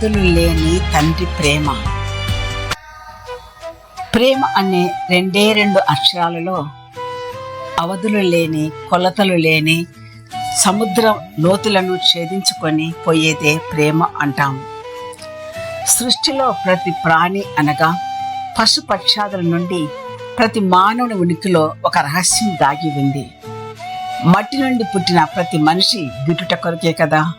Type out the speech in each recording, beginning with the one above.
అవధులు లేని తండ్రి ప్రేమ. ప్రేమ అనే రెండే రెండు అక్షరాలలో అవధులు లేని కొలతలు లేని సముద్ర లోతులను ఛేదించుకొని పోయేదే ప్రేమ అంటాము సృష్టిలో ప్రతి ప్రాణి అనగా పశుపక్షాదుల నుండి ప్రతి మానవుని ఉనికిలో ఒక రహస్యం దాగి ఉంది. మట్టి నుండి పుట్టిన ప్రతి మనిషి గిటుట కొరకే కదా?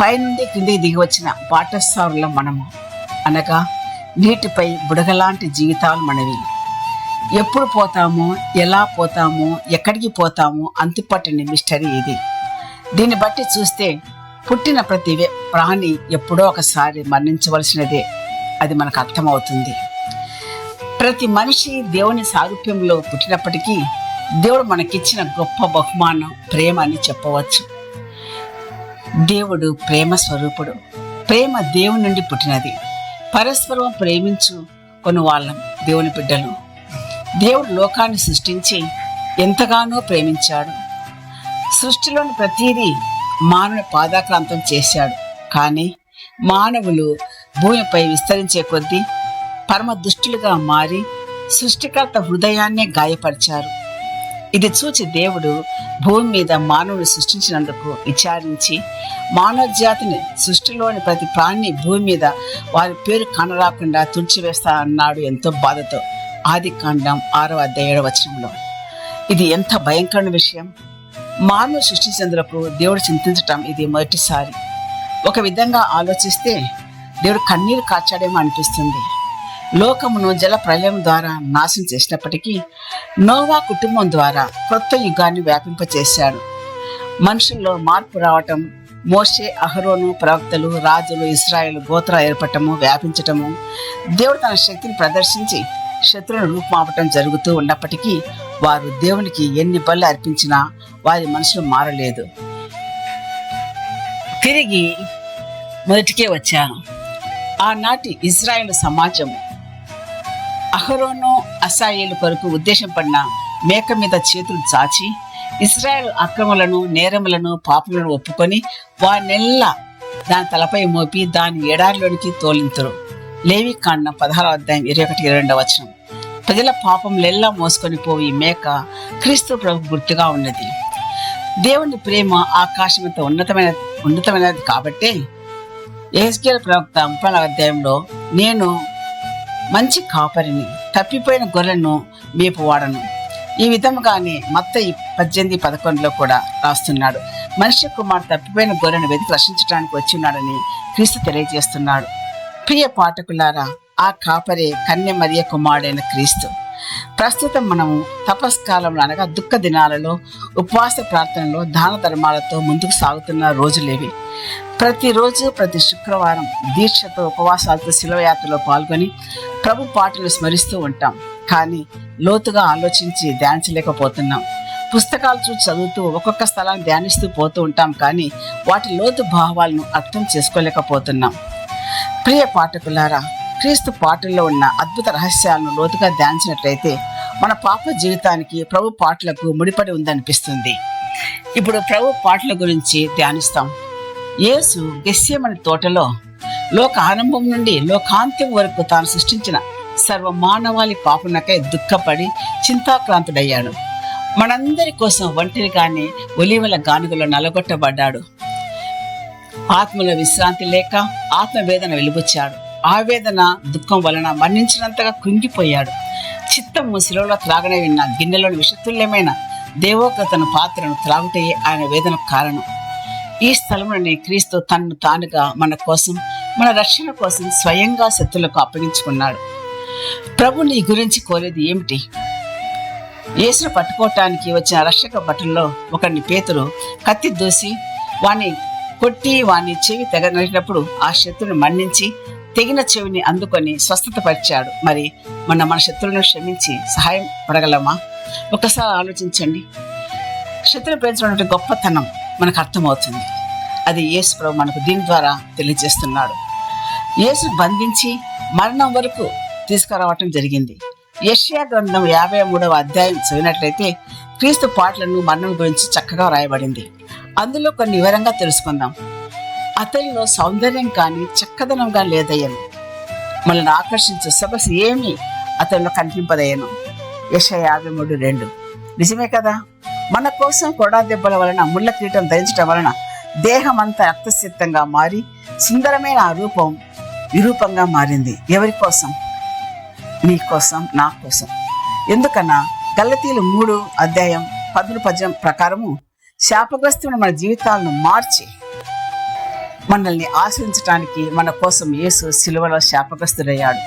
పైనుండి కిందికి దిగి వచ్చిన బాటసారుల మనము అనగా నీటిపై బుడగలాంటి జీవితాలు మనవి. ఎప్పుడు పోతామో ఎలా పోతామో ఎక్కడికి పోతామో అంతుపట్టని మిస్టరీ ఇది. దీన్ని బట్టి చూస్తే పుట్టిన ప్రతి ప్రాణి ఎప్పుడో ఒకసారి మరణించవలసినదే అది మనకు అర్థమవుతుంది. ప్రతి మనిషి దేవుని సారూప్యంలో పుట్టినప్పటికీ దేవుడు మనకిచ్చిన గొప్ప బహుమానం ప్రేమ అని చెప్పవచ్చు. దేవుడు ప్రేమ స్వరూపుడు. ప్రేమ దేవుని నుండి పుట్టినది. పరస్పరం ప్రేమించు కొను వాళ్ళం దేవుని బిడ్డలు. దేవుడు లోకాన్ని సృష్టించి ఎంతగానో ప్రేమించాడు. సృష్టిలోని ప్రతిదీ మానవుని పాదాక్రాంతం చేశాడు. కానీ మానవులు భూమిపై విస్తరించే కొద్దీ పరమ దుష్టులుగా మారి సృష్టికర్త హృదయాన్నే గాయపరిచారు. ఇది చూచి దేవుడు భూమి మీద మానవుని సృష్టించినందుకు విచారించి మానవ జాతిని సృష్టిలోని ప్రతి ప్రాణి భూమి మీద వారి పేరు కనరాకుండా తుడిచివేస్తా అన్నాడు ఎంతో బాధతో. ఆది కాండం ఆరవ అధ్యాయ వచనంలో. ఇది ఎంత భయంకరమైన విషయం. మానవ సృష్టించేందుకు దేవుడు చింతించటం ఇది మొదటిసారి. ఒక విధంగా ఆలోచిస్తే దేవుడు కన్నీరు కాచాడేమో అనిపిస్తుంది. లోకమును జల ప్రళయం ద్వారా నాశనం చేసినప్పటికీ నోవా కుటుంబం ద్వారా కొత్త యుగాన్ని వ్యాపింపచేశాడు. మనుషుల్లో మార్పు రావటం మోషే అహరోను ప్రవక్తలు రాజులు ఇస్రాయేల్ గోత్ర ఏర్పడటము వ్యాపించటము దేవుడు తన శక్తిని ప్రదర్శించి శత్రువును రూపుమాపటం జరుగుతూ ఉన్నప్పటికీ వారు దేవునికి ఎన్ని బళ్ళు అర్పించినా వారి మనసులు మారలేదు. తిరిగి మొదటికే వచ్చాను. ఆనాటి ఇజ్రాయెల్ సమాజం అహరోను అసాయేలు కొరకు ఉద్దేశం పడిన మేక మీద చేతులు చాచి ఇస్రాయల్ అక్రమలను నేరములను పాపములను ఒప్పుకొని వారినెల్లా దాని తలపై మోపి దాని ఎడారిలోనికి తోలింతురు. లేవి కాండం పదహారో అధ్యాయం ఇరవై ఒకటి ఇరవై రెండవ వచనం. ప్రజల పాపములెల్లా మోసుకొని పోయి మేక క్రీస్తు ప్రభు గుర్తుగా ఉన్నది. దేవుని ప్రేమ ఆకాశమంత ఉన్నతమైన ఉన్నతమైనది కాబట్టే ఏస్కేల్ ప్రవక్త ముప్పై అధ్యాయంలో నేను మంచి కాపరిని తప్పిపోయిన గొర్రెను మేపువాడను. ఈ విధముగానే మత్త పద్దెనిమిది పదకొండులో కూడా రాస్తున్నాడు. మనిషి కుమార్ తప్పిపోయిన గొర్రెను వెతికి రక్షించడానికి వచ్చిన్నాడని క్రీస్తు తెలియజేస్తున్నాడు. ప్రియ పాఠకులారా ఆ కాపరే కన్య మరియ కుమారుడైన క్రీస్తు. ప్రస్తుతం మనము తపస్కాలంలో అనగా దుఃఖ దినాలలో ఉపవాస ప్రార్థనలో దాన ధర్మాలతో ముందుకు సాగుతున్న రోజులేవి ప్రతిరోజు ప్రతి శుక్రవారం దీక్షతో ఉపవాసాలతో శిలవయాత్రలో పాల్గొని ప్రభు పాటలు స్మరిస్తూ ఉంటాం. కానీ లోతుగా ఆలోచించి ధ్యానించలేకపోతున్నాం. పుస్తకాలు చూసి చదువుతూ ఒక్కొక్క స్థలాన్ని ధ్యానిస్తూ పోతూ ఉంటాం కానీ వాటి లోతు భావాలను అర్థం చేసుకోలేకపోతున్నాం. ప్రియ పాఠకులారా క్రీస్తు పాటల్లో ఉన్న అద్భుత రహస్యాలను లోతుగా ధ్యానించినట్లయితే మన పాప జీవితానికి ప్రభు పాటలకు ముడిపడి ఉందనిపిస్తుంది. ఇప్పుడు ప్రభు పాటల గురించి ధ్యానిస్తాం. యేసు గెస్యమని తోటలో లోక ఆరంభం నుండి లోకాంత్యం వరకు తాను సృష్టించిన సర్వ మానవాళి పాపనకై దుఃఖపడి చింతాక్రాంతుడయ్యాడు. మనందరి కోసం ఒంటరిగానే ఒలివల గానుగలో నలగొట్టబడ్డాడు. ఆత్మలో విశ్రాంతి లేక ఆత్మవేదన వెలుబుచ్చాడు ఆవేదన దుఃఖం వలన మరణించినంతగా కృంగిపోయాడు. చిత్తం ముసిలో త్రాగనే విన్న గిన్నెలోని విషతుల్యమైన దేవోకతను పాత్రను త్రాగుటే ఆయన వేదనకు కారణం. ఈ స్థలంలోని క్రీస్తు తన్ను తానుగా మన కోసం మన రక్షణ కోసం స్వయంగా శత్రులకు అప్పగించుకున్నాడు. ప్రభు నీ గురించి కోరేది ఏమిటి? యేసును పట్టుకోవటానికి వచ్చిన రక్షక భటుల్లో ఒకరిని పేతురు కత్తి దూసి వాణ్ణి కొట్టి వాని చెవి తెగ ఆ శత్రుని మన్నించి తెగిన చెవిని అందుకొని స్వస్థత పరిచాడు మరి మన మన శత్రువులను క్షమించి సహాయం పడగలమా? ఒకసారి ఆలోచించండి. శత్రులు పెంచడం గొప్పతనం మనకు అర్థమవుతుంది. అది యేసు ప్రభు మనకు దీని ద్వారా తెలియజేస్తున్నాడు. యేసు బంధించి మరణం వరకు తీసుకురావటం జరిగింది. యష్యా గ్రంథం యాభై మూడవ అధ్యాయం చదివినట్లయితే క్రీస్తు పాటలను మరణం గురించి చక్కగా వ్రాయబడింది. అందులో కొన్ని వివరంగా తెలుసుకుందాం. అతనిలో సౌందర్యం కానీ చక్కదనంగా లేదయ్యను. మనల్ని ఆకర్షించే సొగసు ఏమి అతనిలో కనిపింపదయ్యను. యశ యాభై మూడు రెండు. నిజమే కదా? మన కోసం కొడా దెబ్బల వలన ముళ్ళ కిరీటం ధరించడం వలన దేహం అంతా రక్తసిద్ధంగా మారి సుందరమైన ఆ రూపం విరూపంగా మారింది. ఎవరి కోసం? నీ కోసం నా కోసం. ఎందుకన్నా? గల్లతీలు మూడు అధ్యాయం పదులు పద్యం ప్రకారము శాపగ్రస్తున్న మన జీవితాలను మార్చి మనల్ని ఆశ్రయించడానికి మన కోసం యేసు సిలువలో శాపగ్రస్తుడయ్యాడు.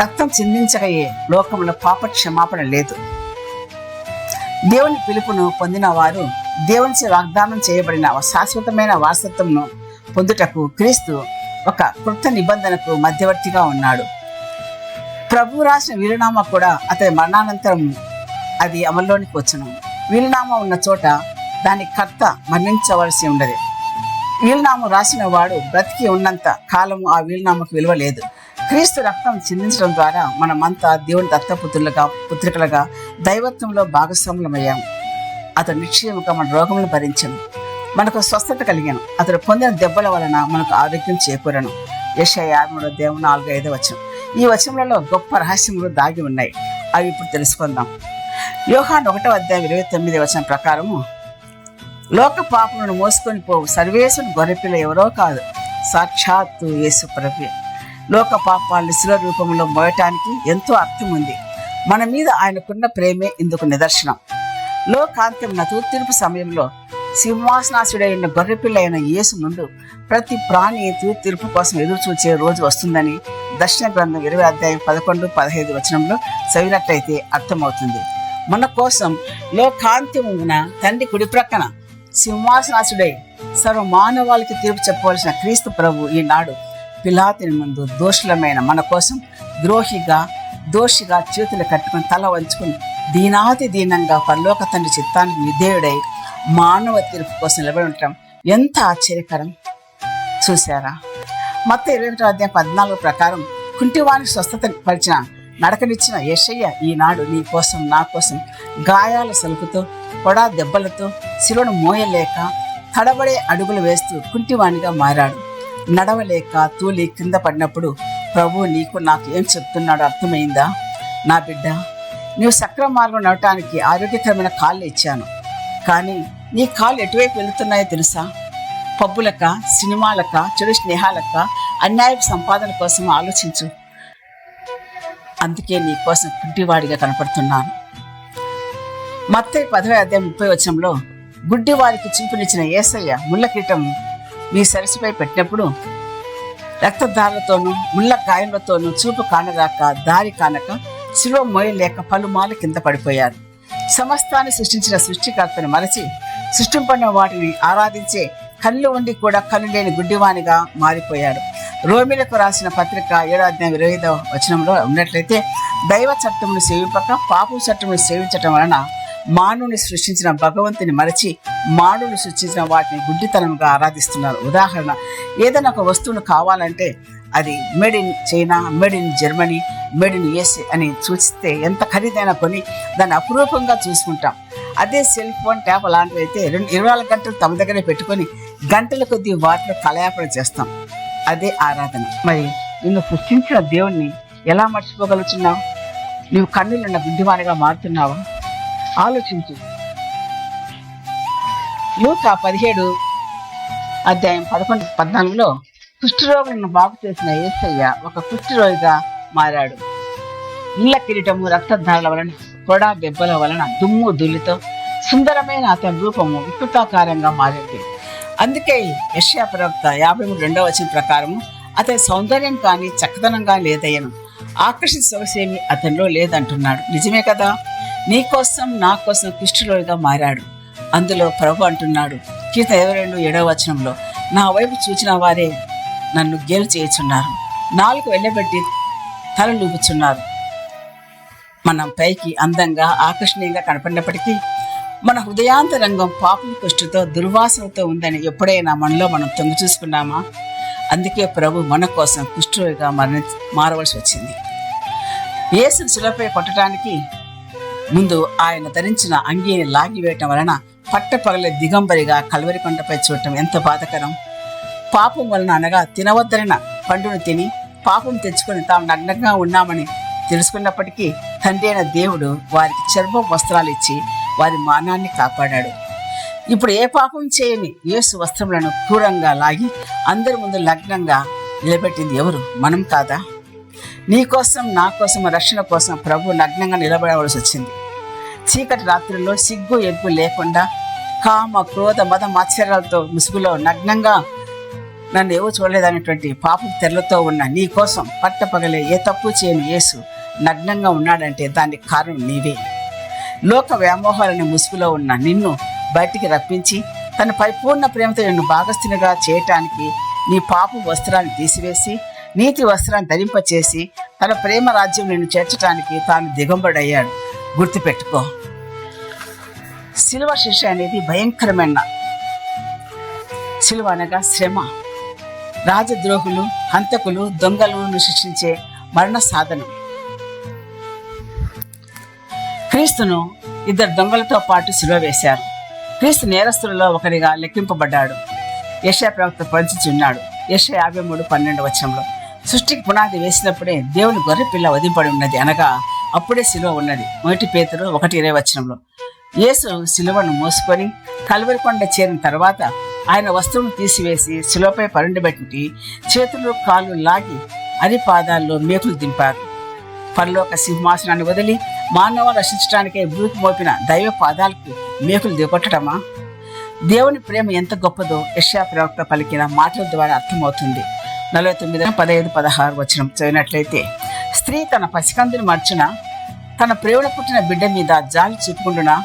రక్తం చిందించగయే లోకంలో పాప క్షమాపణ లేదు. దేవుని పిలుపును పొందిన వారు దేవునిచే వాగ్దానం చేయబడిన శాశ్వతమైన వారసత్వంను పొందుటకు క్రీస్తు ఒక కృత నిబంధనకు మధ్యవర్తిగా ఉన్నాడు. ప్రభు రాసిన వీరునామా కూడా అతని మరణానంతరం అది అమల్లోనికి వచ్చును వీలునామా ఉన్న చోట దాని కర్త మరణించవలసి ఉండదు. వీలునామం రాసిన వాడు బ్రతికి ఉన్నంత కాలము ఆ వీలునామకు విలువ లేదు. క్రీస్తు రక్తం చిందించడం ద్వారా మనమంతా దేవుని దత్తపుత్రులుగా పుత్రికలుగా దైవత్వంలో భాగస్వాములమయ్యాము అతడు నిశ్చయముగా మన రోగములను భరించను. మనకు స్వస్థత కలిగాను. అతడు పొందిన దెబ్బల వలన మనకు ఆరోగ్యం చేకూరను. యశ యాభై దేవుడు నాలుగు ఐదో వచనం. ఈ వచనములలో గొప్ప రహస్యములు దాగి ఉన్నాయి. అవి ఇప్పుడు తెలుసుకుందాం. యోహాన్ ఒకటో అధ్యాయం ఇరవై తొమ్మిది వచనం ప్రకారము లోక పాపలను మోసుకొని పోవు. సర్వేశ్వరుని గొర్రెపిల్ల ఎవరో కాదు. సాక్షాత్తు యేసు ప్రభు లోక పాపాలను శిల రూపంలో మోయటానికి ఎంతో అర్థం ఉంది. మన మీద ఆయనకున్న ప్రేమే ఇందుకు నిదర్శనం. లోకాంత్యం తూర్తిరుపు సమయంలో సింహాసనాసుడైన గొర్రెపిల్ల అయిన యేసు ముందు ప్రతి ప్రాణి తూర్తిరుపు కోసం ఎదురు చూచే రోజు వస్తుందని దర్శన గ్రంథం ఇరవై అధ్యాయం పదకొండు పదహైదు వచనంలో చదివినట్లయితే అర్థమవుతుంది. మన కోసం లోకాంత్యమున తండ్రి కుడి ప్రక్కన సింహాసనాసుడై సర్వ మానవాళికి తీర్పు చెప్పవలసిన క్రీస్తు ప్రభు ఈనాడు పిలాతిని ముందు దోషులమైన మన కోసం ద్రోహిగా దోషిగా చేతులు కట్టుకుని తల వంచుకుని దీనాతి దీనంగా పరలోక తండ్రి చిత్తానికి విధేయుడై మానవ తీర్పు కోసం నిలబడి ఉండటం ఎంత ఆశ్చర్యకరం. చూసారా మొత్తం ఇరవై ఒకటో అధ్యాయం పద్నాలుగు ప్రకారం కుంటివానికి స్వస్థత పరిచిన నడకనిచ్చిన యశయ్య ఈనాడు నీ కోసం నా కోసం గాయాల సలుపుతో కొడా దెబ్బలతో శిలువను మోయలేక తడబడే అడుగులు వేస్తూ కుంటివాణిగా మారాడు. నడవలేక తూలి కింద పడినప్పుడు ప్రభు నీకు నాకు ఏం చెప్తున్నాడో అర్థమైందా? నా బిడ్డ నీవు సక్రమ మార్గం నడవటానికి ఆరోగ్యకరమైన కాళ్ళు ఇచ్చాను. కానీ నీ కాళ్ళు ఎటువైపు వెళుతున్నాయో తెలుసా? పబ్బులక సినిమాలక చెడు స్నేహాలక అన్యాయపు సంపాదన కోసం ఆలోచించు. అందుకే నీకోసం కుంటివాడిగా కనపడుతున్నాను. మత్తే పదవి అధ్యాయం ముప్పై వచ్చంలో గుడ్డివారికి చూపునిచ్చిన ఏసయ్య ముళ్ళ కీటం మీ సరస్సుపై పెట్టినప్పుడు రక్తధారలతోనూ ముళ్ళ గాయములతోనూ చూపు కానరాక దారి కానక శిలువ మోయలేక పలుమాలు కింద పడిపోయారు. సమస్తాన్ని సృష్టించిన సృష్టికర్తను మరచి సృష్టింపడిన వాటిని ఆరాధించే కళ్ళు ఉండి కూడా కళ్ళు లేని గుడ్డివానిగా మారిపోయాడు రోమిలకు రాసిన పత్రిక ఏడో అధ్యాయం ఇరవై ఐదవ వచనంలో ఉన్నట్లయితే దైవ చట్టమును సేవింపక పాపు చట్టమును సేవించటం వలన మానవుని సృష్టించిన భగవంతుని మరచి మానవుని సృష్టించిన వాటిని గుడ్డితనంగా ఆరాధిస్తున్నారు. ఉదాహరణ ఏదైనా ఒక వస్తువును కావాలంటే అది made in China made in Germany made in USA అని చూస్తే ఎంత ఖరీదైనా కొని దాన్ని అపురూపంగా చూసుకుంటాం. అదే సెల్ ఫోన్ ట్యాప్ అలాంటివి అయితే రెండు ఇరవై నాలుగు గంటలు తమ దగ్గరే పెట్టుకొని గంటల కొద్దీ వాటిలో కలయాపన చేస్తాం. అదే ఆరాధన. మరి నిన్ను సృష్టించిన దేవుణ్ణి ఎలా మర్చిపోగలుగుతున్నావు? నువ్వు కన్నులున్న గుడ్డివానిగా మారుతున్నావా? ఆలోచించు. లూకా పదిహేడు అధ్యాయం పదకొండు పద్నాలుగులో కుష్ఠరోగులను బాగు చేసిన ఏసయ్య ఒక కుష్ఠరోగిగా మారాడు. ఇళ్ళ కిరీటము రక్తధారల వలన కొడా దెబ్బల వలన దుమ్ము దుల్లితో సుందరమైన అతని రూపము వికృతాకారంగా మారింది. అందుకే యష్యా ప్రవక్త యాభై మూడు రెండవ వచ్చిన ప్రకారము అతని సౌందర్యం కానీ చక్కదనంగా లేదయ్యను. ఆకర్షిత సొగసేమి అతనిలో లేదంటున్నాడు. నిజమే కదా? నీ కోసం నా కోసం కుష్ఠరోగిగా మారాడు. అందులో ప్రభు అంటున్నాడు కీర్త ఇరవై రెండు ఏడవ వచనంలో నా వైపు చూచిన వారే నన్ను గేలు చేయుచున్నారు. నాలుగు వెళ్ళబెట్టి తల లూపుచున్నారు మనం పైకి అందంగా ఆకర్షణీయంగా కనపడినప్పటికీ మన హృదయాంతరంగం పాపం కుష్టితో దుర్వాసనతో ఉందని ఎప్పుడైనా మనలో మనం తొంగి చూసుకున్నామా? అందుకే ప్రభు మన కోసం కుష్ఠరోగిగా మరణి మారవలసి వచ్చింది. యేసును శిలపై కొట్టడానికి ముందు ఆయన ధరించిన అంగీని లాగివేయటం వలన పట్టపగల దిగంబరిగా కల్వరి కొండపై చూడటం ఎంత బాధకరం? పాపం వలన అనగా తినవద్దరిన పండును తిని పాపం తెచ్చుకొని తాము నగ్నంగా ఉన్నామని తెలుసుకున్నప్పటికీ తండ్రి అయిన దేవుడు వారికి చర్మ వస్త్రాలు ఇచ్చి వారి మానాన్ని కాపాడాడు. ఇప్పుడు ఏ పాపం చేయని యేసు వస్త్రములను క్రూరంగా లాగి అందరి ముందు లగ్నంగా నిలబెట్టింది ఎవరు? మనం కాదా? నీ కోసం నా కోసం రక్షణ కోసం ప్రభు నగ్నంగా నిలబడవలసి వచ్చింది. చీకటి రాత్రుల్లో సిగ్గు ఎగ్గు లేకుండా కామ క్రోధ మద మాత్సర్యాలతో ముసుగులో నగ్నంగా నన్ను ఎవరు చూడలేదనేటువంటి పాప తెరలతో ఉన్న నీ కోసం పట్టపగలే ఏ తప్పు చేయని యేసు నగ్నంగా ఉన్నాడంటే దానికి కారణం నీవే. లోక వ్యామోహాలని ముసుగులో ఉన్న నిన్ను బయటికి రప్పించి తన పరిపూర్ణ ప్రేమతో నిన్ను భాగస్థునిగా చేయటానికి నీ పాప వస్త్రాన్ని తీసివేసి నీతి వస్త్రాన్ని ధరింపచేసి తన ప్రేమ రాజ్యం నిన్ను చేర్చడానికి తాను దిగంబడయ్యాడు. గుర్తుపెట్టుకో. శిలువ శిక్ష అనేది భయంకరమైన శిలువ అనగా శ్రమ. రాజద్రోహులు హంతకులు దొంగలను శిక్షించే మరణ సాధనం. క్రీస్తును ఇద్దరు దొంగలతో పాటు సిలువ వేశారు. క్రీస్తు నేరస్తులలో ఒకరిగా లెక్కింపబడ్డాడు. యశా ప్రవక్త పరిచిచున్నాడు యశ యాభై మూడు పన్నెండు వచ్చంలో సృష్టికి పునాది వేసినప్పుడే దేవుని గొర్రె పిల్ల ఉన్నది అనగా అప్పుడే సిలువ ఉన్నది. మొదటి పేతులు ఒకటి ఇరవై వచనంలో యేసు సిలువను మోసుకొని కలువరికొండ చేరిన తర్వాత ఆయన వస్త్రం తీసివేసి శిలువపై పరుండబెట్టి చేతులు కాళ్ళు లాగి అరిపాదాల్లో మేకులు దింపారు. పరలోక సింహాసనాన్ని వదిలి మానవ రక్షించడానికే భూకి మోపిన దైవ పాదాలకు మేకులు దిగొట్టడమా? దేవుని ప్రేమ ఎంత గొప్పదో యష్యా ప్రవక్త పలికిన మాటల ద్వారా అర్థమవుతుంది. నలభై తొమ్మిది పదహైదు పదహారు వచ్చిన చదివినట్లయితే స్త్రీ తన పసికందుని మర్చిన తన ప్రేమను పుట్టిన బిడ్డ మీద జాలి చూపుకుంటున్నా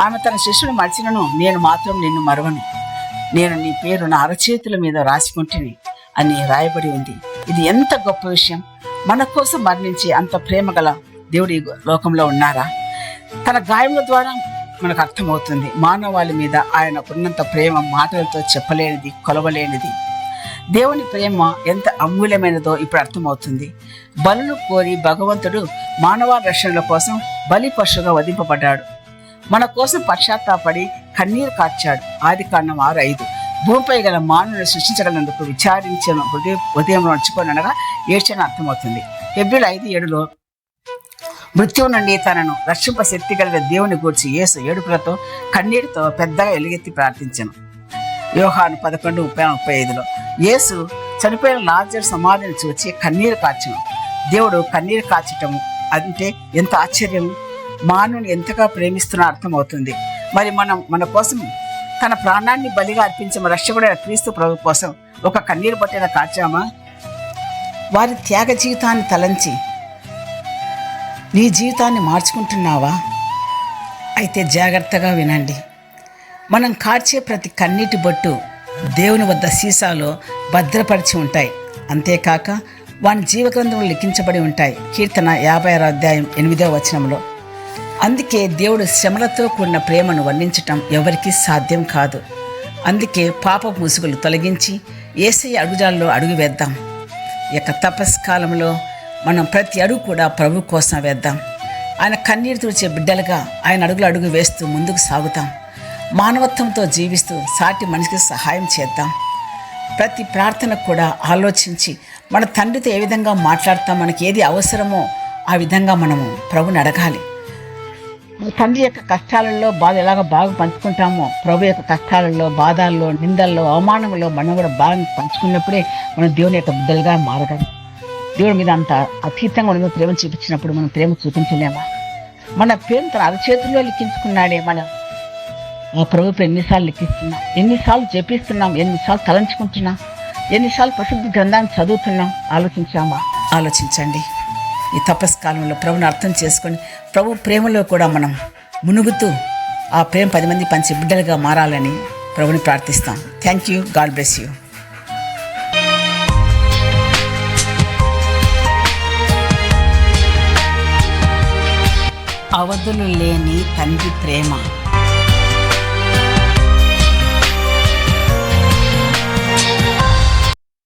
ఆమె తన శిష్యుని మర్చినను నేను మాత్రం నిన్ను మరవను. నేను నీ పేరు నా అరచేతుల మీద రాసుకుంటుని అని రాయబడి ఉంది. ఇది ఎంత గొప్ప విషయం! మన కోసం మరణించి అంత ప్రేమ గల దేవుడి లోకంలో ఉన్నారా? తన గాయముల ద్వారా మనకు అర్థమవుతుంది. మానవాళి మీద ఆయనకున్నంత ప్రేమ మాటలతో చెప్పలేనిది కొలవలేనిది. దేవుని ప్రేమ ఎంత అమూల్యమైనదో ఇప్పుడు అర్థమవుతుంది. బలును కోరి భగవంతుడు మానవ రక్షణల కోసం బలి పశువుగా వధింపబడ్డాడు. మన కోసం పశ్చాత్తాపడి కన్నీరు కార్చాడు. ఆది కాండం ఆరు ఐదు. భూమిపై గల మానవుని సృష్టించగలందుకు విచారించిన హృదయం ఉదయం నడుచుకోనగా ఏడ్చని అర్థమవుతుంది. ఫిబ్రిల్ ఐదు ఏడులో మృత్యువు నుండి తనను రక్షింప శక్తి కలిగిన దేవుని గూర్చి యేసు ఏడుపులతో కన్నీటితో పెద్దగా ఎలుగెత్తి ప్రార్థించను. వ్యూహాను పదకొండు ముప్పై ముప్పై ఐదులో యేసు చనిపోయిన లాజర్ సమాధిని చూచి కన్నీరు కార్చను దేవుడు కన్నీరు కాచటము అంటే ఎంత ఆశ్చర్యం మానవుని ఎంతగా ప్రేమిస్తున్న అర్థమవుతుంది. మరి మనం మన కోసం తన ప్రాణాన్ని బలిగా అర్పించిన రక్షకుడైన క్రీస్తు ప్రభు కోసం ఒక కన్నీరు పట్టిన కాచామా? వారి త్యాగ జీవితాన్ని తలంచి నీ జీవితాన్ని మార్చుకుంటున్నావా? అయితే జాగ్రత్తగా వినండి. మనం కార్చే ప్రతి కన్నీటి బొట్టు దేవుని వద్ద సీసాలో భద్రపరిచి ఉంటాయి. అంతేకాక వాని జీవగ్రంథంలో లిఖించబడి ఉంటాయి. కీర్తన యాభై ఆరు అధ్యాయం ఎనిమిదో వచనంలో అందుకే దేవుడు శ్రమలతో కూడిన ప్రేమను వర్ణించటం ఎవరికీ సాధ్యం కాదు. అందుకే పాప ముసుగులు తొలగించి ఏసయ్య అడుగుజాల్లో అడుగు వేద్దాం. యొక్క తపస్ తపస్కాలంలో మనం ప్రతి అడుగు కూడా ప్రభు కోసం వేద్దాం. ఆయన కన్నీరు తుడిచే బిడ్డలుగా ఆయన అడుగులు అడుగు వేస్తూ ముందుకు సాగుతాం. మానవత్వంతో జీవిస్తూ సాటి మనిషికి సహాయం చేద్దాం. ప్రతి ప్రార్థనకు కూడా ఆలోచించి మన తండ్రితో ఏ విధంగా మాట్లాడతాం మనకి ఏది అవసరమో ఆ విధంగా మనము ప్రభుని అడగాలి. మన తండ్రి యొక్క కష్టాలలో బాధ ఎలాగ బాగా పంచుకుంటామో ప్రభు యొక్క కష్టాలలో బాధల్లో నిందల్లో అవమానంలో మనం కూడా బాగా పంచుకున్నప్పుడే మనం దేవుని యొక్క బిడ్డలుగా మారగలం. దేవుడి మీద అంత అతీతంగా ఉన్న ప్రేమ చూపించినప్పుడు మనం ప్రేమ చూపించలేమా? మన ప్రేమ తన అరచేతుల్లో లిఖించుకున్నాడే మనం ఆ ప్రభుత్వం ఎన్నిసార్లు లిఖిస్తున్నాం ఎన్నిసార్లు జపిస్తున్నాం ఎన్నిసార్లు తలంచుకుంటున్నాం ఎన్నిసార్లు ప్రసిద్ధ గ్రంథాన్ని చదువుతున్నాం ఆలోచించామా? ఆలోచించండి. ఈ తపస్కాలంలో ప్రభుని అర్థం చేసుకొని ప్రభు ప్రేమలో కూడా మనం మునుగుతూ ఆ ప్రేమ పది మంది పంచి బిడ్డలుగా మారాలని ప్రభుని ప్రార్థిస్తాం. Thank you God bless you అవధులు లేని తండ్రి ప్రేమ.